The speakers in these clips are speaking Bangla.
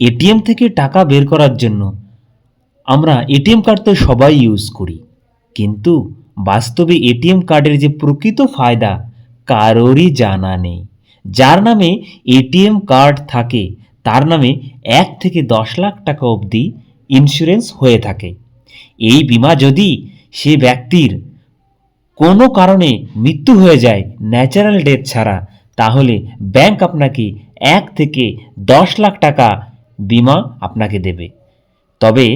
এটিএম থেকে টাকা বের করার জন্য আমরা এটিএম কার্ড তো সবাই ইউজ করি। কিন্তু বাস্তবে এটিএম কার্ডের যে প্রকৃত ফায়দা, কারোরই জানা নেই। যার নামে এটিএম কার্ড থাকে, তার নামে এক থেকে দশ লাখ টাকা অবধি ইন্স্যুরেন্স হয়ে থাকে। এই বিমা যদি সে ব্যক্তির কোনো কারণে মৃত্যু হয়ে যায় ন্যাচারাল ডেথ ছাড়া, তাহলে ব্যাংক আপনাকে এক থেকে দশ লাখ টাকা বিমা আপনাকে দেবে। তবে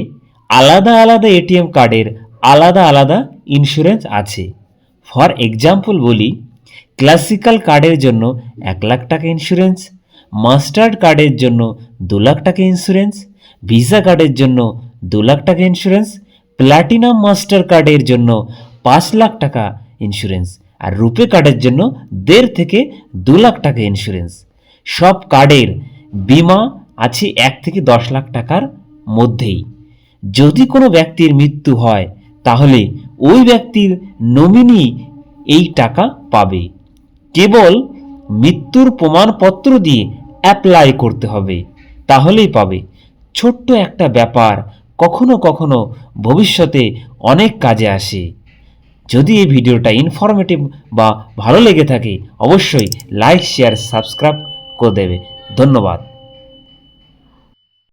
আলাদা আলাদা এটিএম কার্ডের আলাদা আলাদা ইন্স্যুরেন্স আছে। ফর এক্সাম্পল বলি ক্লাসিক্যাল কার্ডের জন্য এক লাখ টাকা ইন্স্যুরেন্স মাস্টার্ড কার্ডের জন্য দু লাখ টাকা ইন্স্যুরেন্স ভিসা কার্ডের জন্য দু লাখ টাকা ইন্স্যুরেন্স প্ল্যাটিনাম মাস্টার কার্ডের জন্য পাঁচ লাখ টাকা ইন্স্যুরেন্স আর রুপে কার্ডের জন্য দেড় থেকে দু লাখ টাকা ইন্স্যুরেন্স সব কার্ডের বিমা আছে এক থেকে দশ লাখ টাকার মধ্যেই। যদি কোনো ব্যক্তির মৃত্যু হয়, তাহলে ওই ব্যক্তির নমিনি এই টাকা পাবে। কেবল মৃত্যুর প্রমাণপত্র দিয়ে অ্যাপ্লাই করতে হবে, তাহলেই পাবে। ছোট্ট একটা ব্যাপার কখনো কখনো ভবিষ্যতে অনেক কাজে আসে। যদি এই ভিডিওটা ইনফরমেটিভ বা ভালো লেগে থাকে, অবশ্যই লাইক শেয়ার সাবস্ক্রাইব করে দেবে। ধন্যবাদ।